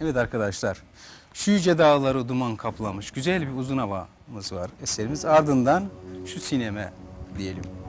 Evet arkadaşlar, şu yüce dağları duman kaplamış güzel bir uzun havamız var eserimiz. Ardından şu sineme diyelim.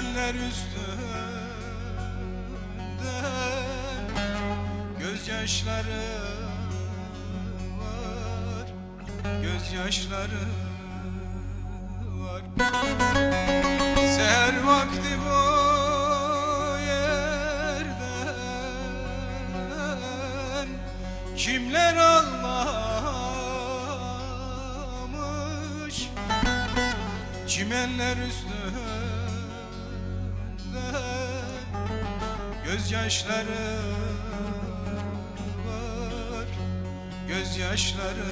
Çimenler üstünde. Gözyaşları var. Gözyaşları var Seher vakti bu yerden. Kimler ağlamış Çimenler üstünde Gözyaşları var. Gözyaşları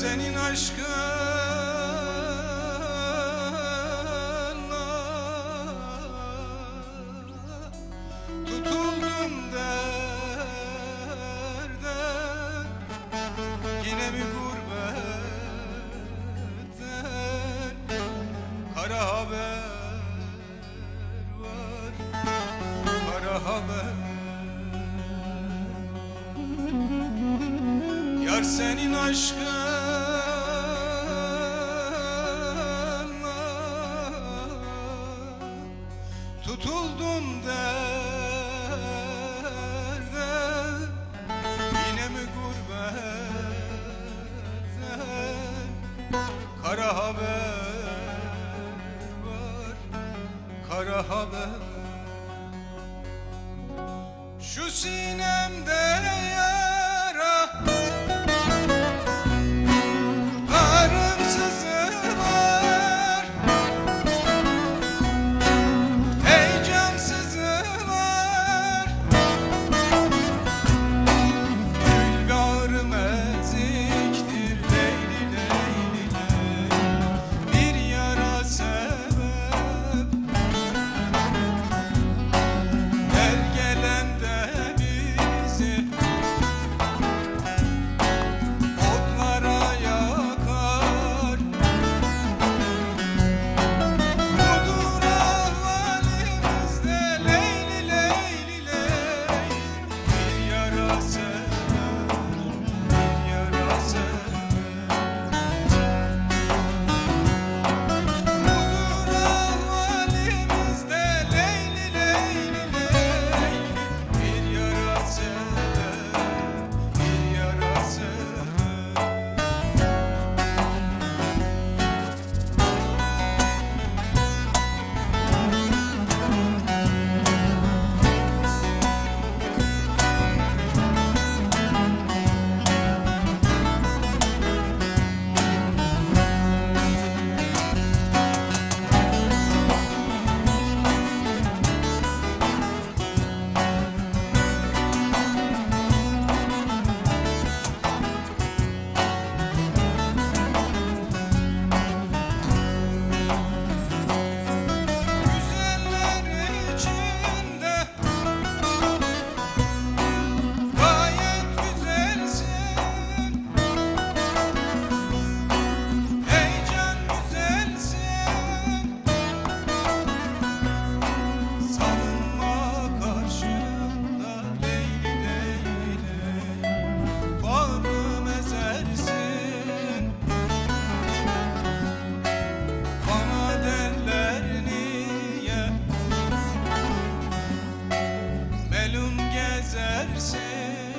senin aşkınla. Tutuldum derde. Yine mi gurbetten Kara haber var. Kara haber. Yar senin aşkınla gezersin.